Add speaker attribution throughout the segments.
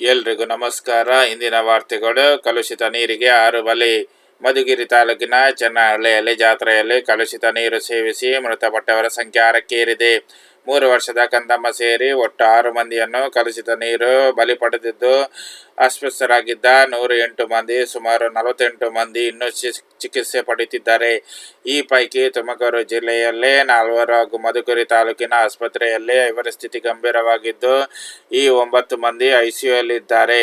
Speaker 1: ಎಲ್ರಿಗೂ ನಮಸ್ಕಾರ. ಇಂದಿನ ವಾರ್ತೆಗಳು, ಕಲುಷಿತ ನೀರಿಗೆ ಆರು ಬಲಿ. ಮಧುಗಿರಿ ತಾಲೂಕಿನ ಚೆನ್ನಹಳ್ಳಿಯಲ್ಲಿ ಜಾತ್ರೆಯಲ್ಲಿ ಕಲುಷಿತ ನೀರು ಸೇವಿಸಿ ಮೃತಪಟ್ಟವರ ಸಂಖ್ಯೆ ಆರಕ್ಕೇರಿದೆ ಮೂರು ವರ್ಷದ ಕಂದಮ್ಮ ಸೇರಿ ಒಟ್ಟು ಆರು ಮಂದಿಯನ್ನು ಕಲುಷಿತ ನೀರು ಬಲಿ ಪಡೆದಿದ್ದು ಅಸ್ವಸ್ಥರಾಗಿದ್ದ ನೂರ ಎಂಟು ಮಂದಿ, ಸುಮಾರು ನಲವತ್ತೆಂಟು ಮಂದಿ ಇನ್ನೂ ಚಿಕಿತ್ಸೆ ಪಡೆಯುತ್ತಿದ್ದಾರೆ. ಈ ಪೈಕಿ ತುಮಕೂರು ಜಿಲ್ಲೆಯಲ್ಲೇ ನಾಲ್ವರು ಹಾಗೂ ಮಧುಕುರಿ ತಾಲೂಕಿನ ಆಸ್ಪತ್ರೆಯಲ್ಲಿ ಇವರ ಸ್ಥಿತಿ ಗಂಭೀರವಾಗಿದ್ದು, ಈ ಒಂಬತ್ತು ಮಂದಿ ಐಸಿಯುಯಲ್ಲಿದ್ದಾರೆ.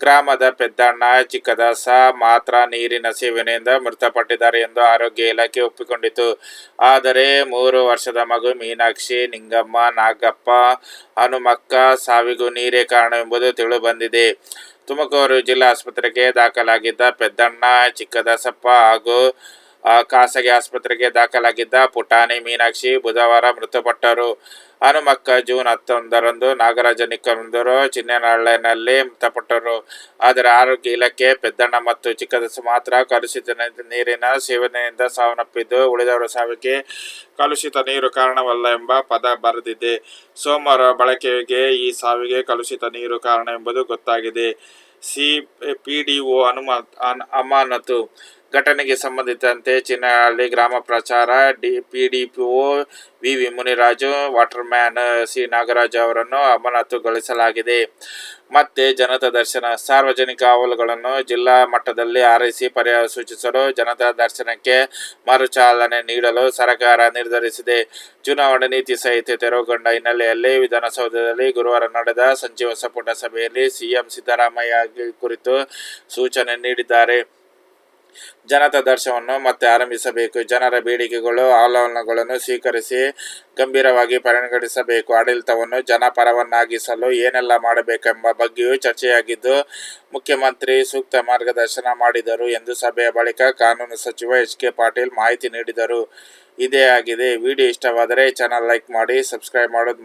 Speaker 1: ಗ್ರಾಮದ ಪೆದ್ದಣ್ಣ ಚಿಕ್ಕದಾಸ ಮಾತ್ರ ನೀರಿನ ಸೇವನೆಯಿಂದ ಮೃತಪಟ್ಟಿದ್ದಾರೆ ಎಂದು ಆರೋಗ್ಯ ಇಲಾಖೆ ಒಪ್ಪಿಕೊಂಡಿತು ಆದರೆ ಮೂರು ವರ್ಷದ ಮಗು ಮೀನಾಕ್ಷಿ, ನಿಂಗಮ್ಮ, ನಾಗಪ್ಪ, ಹನುಮಕ್ಕ ಸಾವಿಗೂ ನೀರೇ ಕಾರಣ ಎಂಬುದು ತಿಳಿದುಬಂದಿದೆ. ತುಮಕೂರು ಜಿಲ್ಲಾ ಆಸ್ಪತ್ರೆಗೆ ದಾಖಲಾಗಿದ್ದ ಪೆದ್ದಣ್ಣ ಚಿಕ್ಕದಾಸಪ್ಪ ಹಾಗೂ ಖಾಸಗಿ ಆಸ್ಪತ್ರೆಗೆ ದಾಖಲಾಗಿದ್ದ ಪುಟಾಣಿ ಮೀನಾಕ್ಷಿ ಬುಧವಾರ ಮೃತಪಟ್ಟರು. ಹನುಮಕ್ಕ ಜೂನ್ ಹತ್ತೊಂದರಂದು ನಾಗರಾಜ ನಿಕ್ಕಂದರು ಚಿನ್ನನಹಳ್ಳಿನಲ್ಲಿ ಮೃತಪಟ್ಟರು. ಆದರೆ ಆರೋಗ್ಯ ಇಲಾಖೆ ಪೆದ್ದಣ್ಣ ಮತ್ತು ಚಿಕ್ಕದಸು ಮಾತ್ರ ಕಲುಷಿತ ನೀರಿನ ಸೇವನೆಯಿಂದ ಸಾವನ್ನಪ್ಪಿದ್ದು ಉಳಿದವರ ಸಾವಿಗೆ ಕಲುಷಿತ ನೀರು ಕಾರಣವಲ್ಲ ಎಂಬ ಪದ ಬರೆದಿದೆ. ಸೋಮವಾರ ಬಳಕೆಗೆ ಈ ಸಾವಿಗೆ ಕಲುಷಿತ ನೀರು ಕಾರಣ ಎಂಬುದು ಗೊತ್ತಾಗಿದೆ. ಸಿ ಪಿ, ಡಿ ಒ ಅಮಾನತು. ಘಟನೆಗೆ ಸಂಬಂಧಿಸಿದಂತೆ ಚಿನ್ನಹಳ್ಳಿ ಗ್ರಾಮ ಪ್ರಚಾರ, D, P D, P O V V Muniraju, waterman, C, Nagaraju ಅವರನ್ನು ಅಮಾನತುಗೊಳಿಸಲಾಗಿದೆ. ಮತ್ತೆ ಜನತಾ ದರ್ಶನ, ಸಾರ್ವಜನಿಕ ಅಹವಾಲುಗಳನ್ನು ಜಿಲ್ಲಾ ಮಟ್ಟದಲ್ಲಿ ಆರೈಸಿ ಪರಿಹಾರ ಸೂಚಿಸಲು ಜನತಾ ದರ್ಶನಕ್ಕೆ ಮರುಚಾಲನೆ ನೀಡಲು ಸರ್ಕಾರ ನಿರ್ಧರಿಸಿದೆ. ಚುನಾವಣೆ ನೀತಿ ಸಂಹಿತೆ ತೆರವುಗೊಂಡ ಹಿನ್ನೆಲೆಯಲ್ಲಿ ವಿಧಾನಸೌಧದಲ್ಲಿ ಗುರುವಾರ ನಡೆದ ಸಂಜೀವ ಸಂಪುಟ ಸಭೆಯಲ್ಲಿ ಸಿಎಂ ಸಿದ್ದರಾಮಯ್ಯ ಕುರಿತು ಸೂಚನೆ ನೀಡಿದ್ದಾರೆ. ಜನತಾ ದರ್ಶನವನ್ನು ಮತ್ತೆ ಆರಂಭಿಸಬೇಕು. ಜನರ ಬೇಡಿಕೆಗಳು ಆಹ್ವಾನಗಳನ್ನು ಸ್ವೀಕರಿಸಿ ಗಂಭೀರವಾಗಿ ಪರಿಗಣಿಸಬೇಕು. ಆಡಳಿತವನ್ನು ಜನಪರವನ್ನಾಗಿಸಲು ಏನೆಲ್ಲ ಮಾಡಬೇಕೆಂಬ ಬಗ್ಗೆಯೂ ಚರ್ಚೆಯಾಗಿದ್ದು, ಮುಖ್ಯಮಂತ್ರಿ ಸೂಕ್ತ ಮಾರ್ಗದರ್ಶನ ಮಾಡಿದರು ಎಂದು ಸಭೆಯ ಬಳಿಕ ಕಾನೂನು ಸಚಿವ ಎಚ್ ಕೆ ಪಾಟೀಲ್ ಮಾಹಿತಿ ನೀಡಿದರು. ಇದೇ ಆಗಿದೆ. ವಿಡಿಯೋ ಇಷ್ಟವಾದರೆ ಚಾನಲ್ ಲೈಕ್ ಮಾಡಿ ಸಬ್ಸ್ಕ್ರೈಬ್ ಮಾಡೋದು